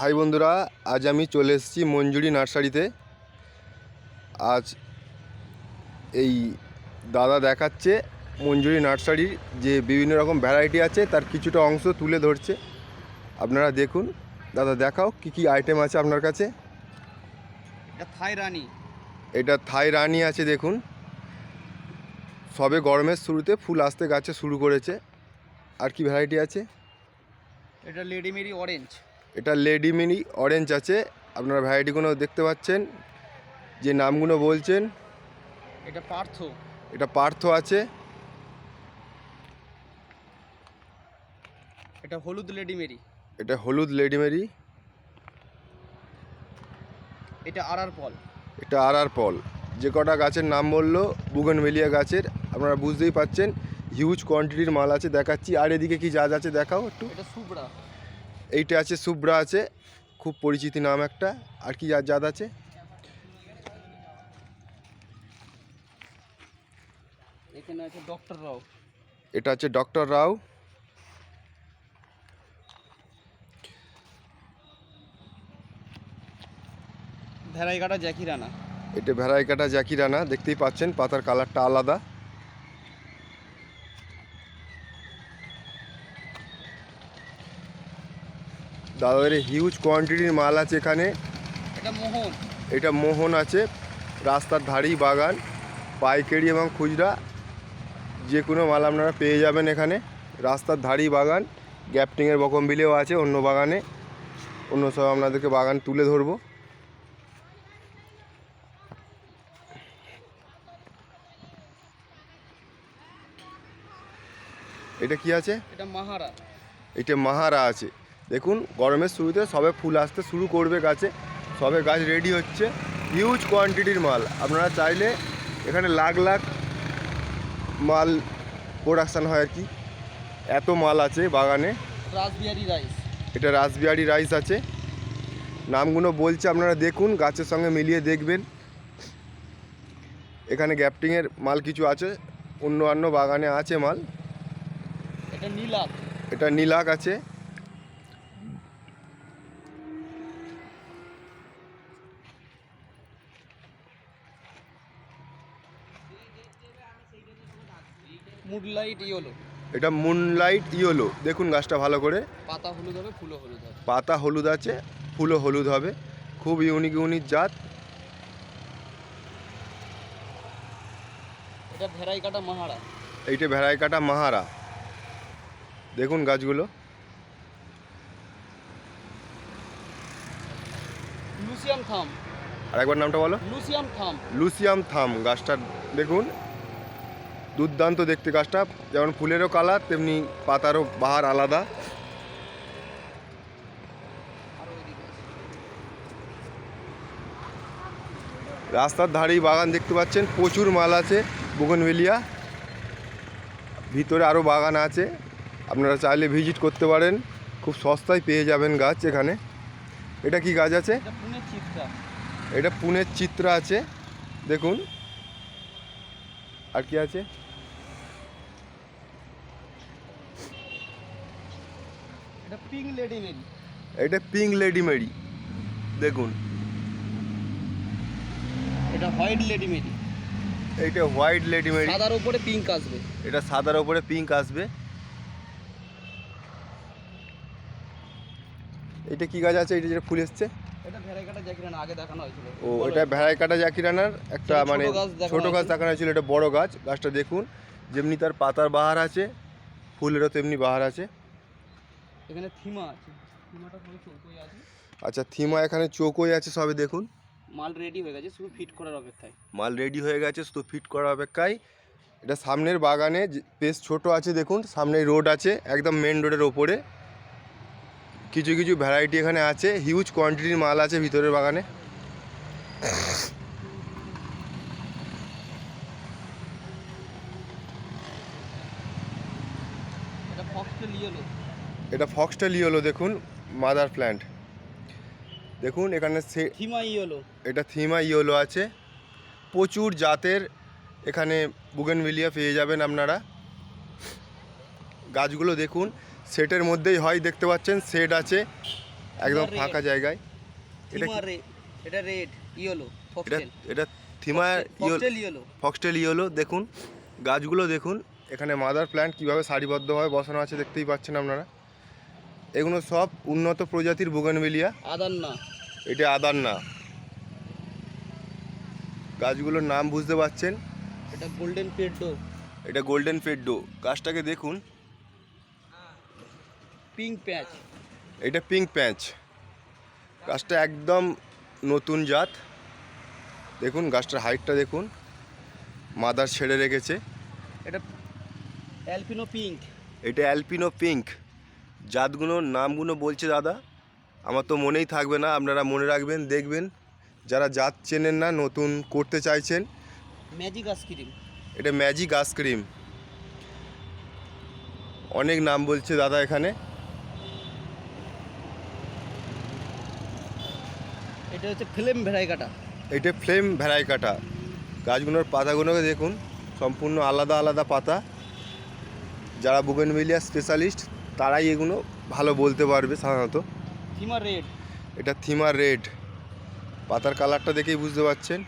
High বন্ধুরা আজ আমি চলে এসেছি মঞ্জুরি নার্সারিতে। আজ এই দাদা দেখাচ্ছে মঞ্জুরি নার্সারির যে বিভিন্ন রকম ভ্যারাইটি আছে তার কিছুটা অংশ তুলে ধরছে। আপনারা দেখুন দাদা দেখাও কি কি আইটেম আছে আপনার কাছে। এটা থাই রানী। এটা থাই রানি আছে দেখুন। সবে গরমের শুরুতে ফুল আসতে গাছে শুরু করেছে। আর কি ভ্যারাইটি আছে? এটা লেডিমেরি অরেঞ্জ এটা লেডি মিনি অরেঞ্জ আছে। আপনারা ভ্যারাইটিগুলো দেখতে পাচ্ছেন। যে নামগুলো বলছেন এটা পার্থ। এটা পার্থ আছে। এটা হলুদ লেডিমেরি এটা হলুদ লেডিমেরি এটা আরআর পল। এটা আর আর পল। যে কটা গাছের নাম বলল বুগনভেলিয়া গাছের আপনারা বুঝতেই পাচ্ছেন হিউজ কোয়ান্টিটির মাল আছে দেখাচ্ছি। আর এদিকে কি জাত আছে দেখাও একটু। এটা সুবড়া এইটা আছে সুব্রা আছে খুব পরিচিতি নাম একটা। আর কি জাত আছে? এখানে আছে ডক্টর রাও। এটা আছে ডক্টর রাও। ভেড়াইকাটা জ্যাকি রানা। এটা ভ্যারাইকাটা জ্যাকি রানা দেখতেই পাচ্ছেন পাতার কালারটা আলাদা। দাদাদের হিউজ কোয়ান্টিটির মাল আছে এখানে। এটা মোহন। এটা মোহন আছে রাস্তার ধারেই বাগান পাইকারি এবং খুচরা যে কোনো মাল আপনারা পেয়ে যাবেন এখানে। রাস্তার ধারেই বাগান গ্যাপটিংয়ের বকমবিলেও আছে অন্য বাগানে। অন্য সব আপনাদেরকে বাগান তুলে ধরবো। এটা কি আছে? এটা মাহারা। এটা মাহারা আছে। দেখুন গরমের শুরুতে সবে ফুল আসতে শুরু করবে গাছে সবে গাছ রেডি হচ্ছে। হিউজ কোয়ান্টিটির মাল। আপনারা চাইলে এখানে লাখ লাখ মাল প্রোডাকশান হয় আর কি। এত মাল আছে বাগানে। রাসবিহারি রাইস। এটা রাসবিহারি রাইস আছে। নামগুলো বলছে আপনারা দেখুন গাছের সঙ্গে মিলিয়ে দেখবেন। এখানে গ্যাপটিংয়ের মাল কিছু আছে অন্য অন্য বাগানে আছে মাল। এটা নীলাক এটা নীলাক আছে। মুডলাইট ইয়েলো এটা মুনলাইট ইয়েলো দেখুন গাছটা ভালো করে। পাতা হলুদ হবে ফুলও হলুদ হবে। পাতা হলুদ আছে ফুলও হলুদ হবে। খুব ইউনিক ইউনিক জাত। এটা ভেড়াইকাটা মাহারা। এইটা ভেড়াইকাটা মাহারা। দেখুন গাছগুলো। লুসিয়াম থাম আর একবার নামটা বলো। লুসিয়াম থাম লুসিয়াম থাম গাছটা দেখুন। দুর্দান্ত দেখতে গাছটা যেমন ফুলেরও কালার তেমনি পাতারও বাহার আলাদা। রাস্তার ধারেই বাগান দেখতে পাচ্ছেন প্রচুর মাল আছে বুগনভেলিয়া। ভিতরে আরও বাগান আছে আপনারা চাইলে ভিজিট করতে পারেন। খুব সস্তায় পেয়ে যাবেন গাছ এখানে। এটা কি গাছ আছে? এটা পুনের চিত্রা। এটা পুনের চিত্র আছে দেখুন। আর কি আছে? পিঙ্ক লেডিমেরি এটা পিঙ্ক লেডি মেরি দেখুন। এটা হোয়াইট লেডিমেরি এইটা হোয়াইট লেডি মেরি সাদার উপরে পিঙ্ক আসবে। এটা সাদার ওপরে পিঙ্ক আসবে। এটা কি গাছ আছে? এটা যেটা ফুল এসছে। এটা ভেড়াইকাটা জ্যাকি রানা আগে দেখানো হয়েছিল। ও এটা ভেড়াই কাটা জাকিরানার একটা মানে ছোট গাছ দেখানো হয়েছিল এটা বড় গাছ। গাছটা দেখুন যেমনি তার পাতার বাহার আছে ফুলেরও তেমনি বাহার আছে। এখানে থিমা আছে। থিমাটা পুরো চৌকোই আছে। আচ্ছা থিমা এখানে চৌকোই আছে সবে দেখুন। মাল রেডি হয়ে গেছে শুধু ফিট করার অপেক্ষায়। মাল রেডি হয়ে গেছে শুধু ফিট করার অপেক্ষায়। এটা সামনের বাগানে বেশ ছোট আছে দেখুন সামনে রোড আছে একদম মেন রোডের ওপরে। কিছু কিছু ভ্যারাইটি এখানে আছে হিউজ কোয়ান্টিটির মাল আছে ভিতরের বাগানে। এটা ফক্সটেল ইয়েলো এটা ফক্সটেল ইয়েলো দেখুন মাদার প্ল্যান্ট দেখুন এখানে থিমা ইয়েলো এটা থিমা ইয়েলো আছে। প্রচুর জাতের এখানে বুগেনভিলিয়া পেয়ে যাবেন আপনারা। গাছগুলো দেখুন সেটের মধ্যেই হয় দেখতে পাচ্ছেন সেট আছে একদম ফাঁকা জায়গায়। এটা এটা রেড ইয়েলো এটা থিমা ইয়েলো ফক্সটেল ইয়েলো দেখুন গাছগুলো দেখুন এখানে মাদার প্ল্যান্ট কীভাবে সারিবদ্ধভাবে বসানো আছে দেখতেই পাচ্ছেন আপনারা। এগুলো সব উন্নত প্রজাতির বুগানবেলিয়া আদার না এটা আদার না গাছগুলোর নাম বুঝতে পারছেন? এটা গোল্ডেন পেডো এটা গোল্ডেন ফেড্ডো গাছটাকে দেখুন। Pink patch. এটা পিঙ্ক প্যাঁচ। গাছটা একদম নতুন জাত। দেখুন গাছটার হাইটটা দেখুন। মাদার ছেড়ে রেখেছে। এটা অ্যালপিনো পিঙ্ক। এটা অ্যালপিনো পিঙ্ক। জাতগুলোর নামগুলো বলছে দাদা। আমার তো মনেই থাকবে না আপনারা মনে রাখবেন দেখবেন। যারা জাত চেনেন না নতুন করতে চাইছেন। ম্যাজিক আইসক্রিম এটা ম্যাজিক আইসক্রিম অনেক নাম বলছে দাদা এখানে। এটা হচ্ছে ফিল্ম ভ্যারাইকাটা এটা ফ্লেম ভ্যারাইকাটা গাছগুলোর পাতাগুলোকে দেখুন সম্পূর্ণ আলাদা আলাদা পাতা। যারা বুগেনভিলিয়া স্পেশালিস্ট তারাই এগুলো ভালো বলতে পারবে সাধারণত। থিমার রেড। এটা থিমার রেড। পাতার কালারটা দেখেই বুঝতে পারছেন।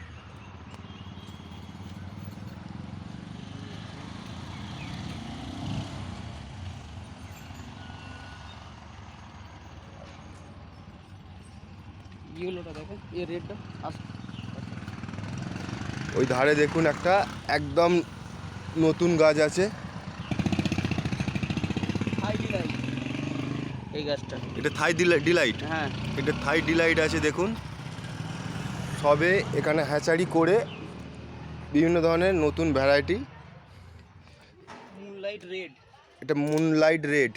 ওই ধারে দেখুন একটা একদম নতুন গাছ আছে হাই ডিলাইট এই গাছটা। এটা থাই ডিলাইট। হ্যাঁ। এটা থাই ডিলাইট আছে দেখুন। সবে এখানে হ্যাচারি করে বিভিন্ন ধরনের নতুন ভ্যারাইটি। মুনলাইট রেড এটা মুনলাইট রেড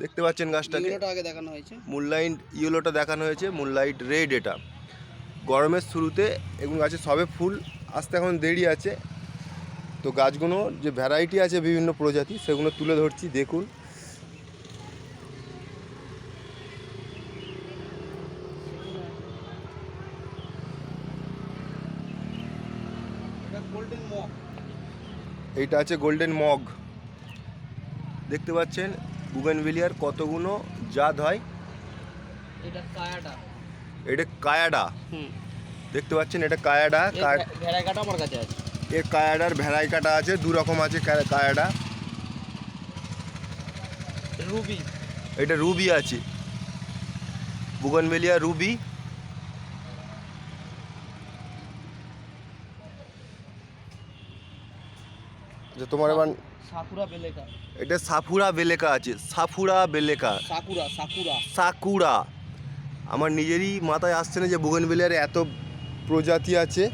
দেখতে পাচ্ছেন গাছটাকে? আগে দেখানো হয়েছে। মুনলাইট ইয়েলোটা দেখানো হয়েছে মুনলাইট রেড এটা। গরমের শুরুতে এগুলো গাছে সবে ফুল আসতে এখন দেরি আছে। তো গাছগুলো যে ভ্যারাইটি আছে বিভিন্ন প্রজাতি সেগুলো তুলে ধরছি দেখুন এটা গোল্ডেন মক এইটা আছে গোল্ডেন মগ দেখতে পাচ্ছেন বুগেনভিলিয়ার কতগুলো জাত হয়? এটা কায়াটা এটা কায়াডা। দেখতে পাচ্ছেন এটা কায়াডা কায়- ভ্যারাইকাটা আমার কাছে আছে। এ কায়াডার ভ্যারাইকাটা আছে দু রকম আছে কায়াডা। রুবি। এটা রুবি আছে। Bougainvillea Ruby. আচ্ছা তোমার এবার সাকুরা বেলেকা। এটা সাফুরা বেলেকা আছে সাফুরা বেলেকা। Sakura Sakura. সাকুরা। আমার নিজেরই মাথায় আসছে না যে বুগনভেলিয়ার এত প্রজাতি আছে।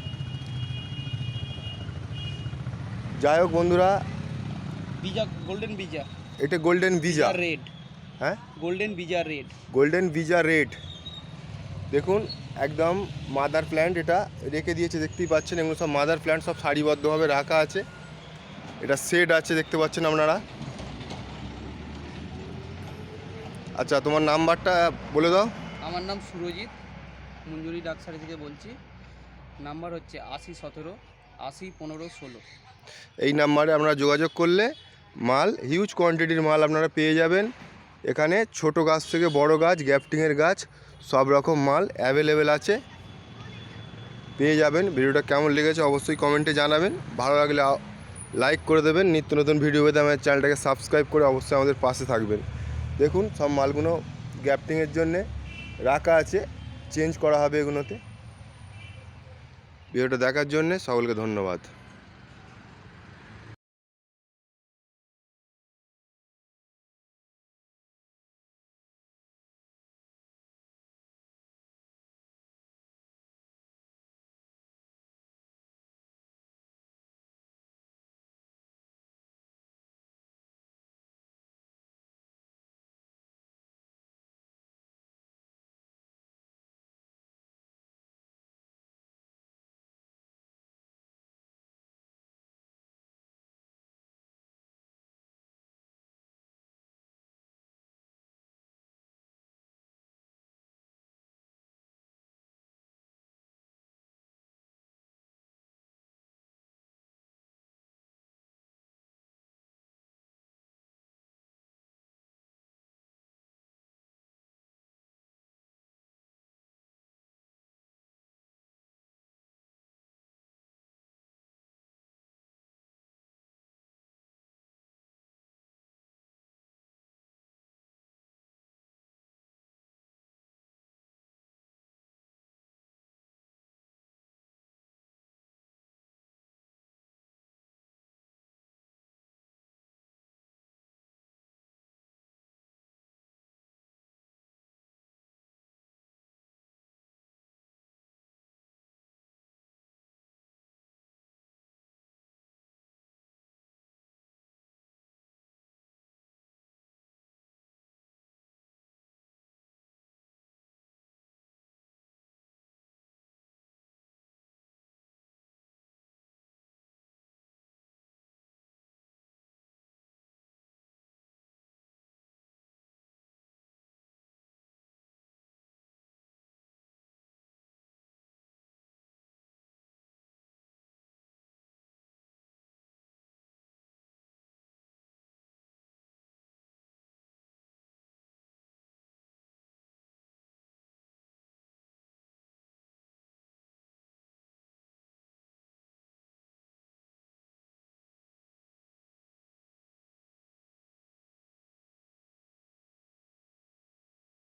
যাই হোক বন্ধুরা বিজা গোল্ডেন বিজা। এটা গোল্ডেন ভিজা রেড। হ্যাঁ? গোল্ডেন বিজা রেড। গোল্ডেন ভিজা রেড। দেখুন একদম মাদার প্ল্যান্ট এটা রেখে দিয়েছে দেখতেই পাচ্ছেন এগুলো সব মাদার প্ল্যান্ট সব সারিবদ্ধভাবে রাখা আছে। এটা সেড আছে দেখতে পাচ্ছেন আপনারা? আচ্ছা তোমার নাম্বারটা বলে দাও। আমার নাম সুরজিৎ মঞ্জুরি ডাকসারি থেকে বলছি। নাম্বার হচ্ছে আশি সতেরো আশি পনেরো ষোলো। এই নাম্বারে আপনারা যোগাযোগ করলে মাল হিউজ কোয়ান্টিটির মাল আপনারা পেয়ে যাবেন। এখানে ছোট গাছ থেকে বড় গাছ গ্যাপটিংয়ের গাছ সব রকম মাল অ্যাভেলেবেল আছে। পেয়ে যাবেন। ভিডিওটা কেমন লেগেছে অবশ্যই কমেন্টে জানাবেন। ভালো লাগলে লাইক করে দেবেন, নিত্য নতুন ভিডিও পেতে আমাদের চ্যানেলটাকে সাবস্ক্রাইব করে অবশ্যই আমাদের পাশে থাকবেন। দেখুন, সব মালগুলো গ্যাপটিংয়ের জন্যে রাখা আছে চেঞ্জ করা হবে এগুলোতে। ভিডিওটা দেখার জন্যে সকলকে ধন্যবাদ।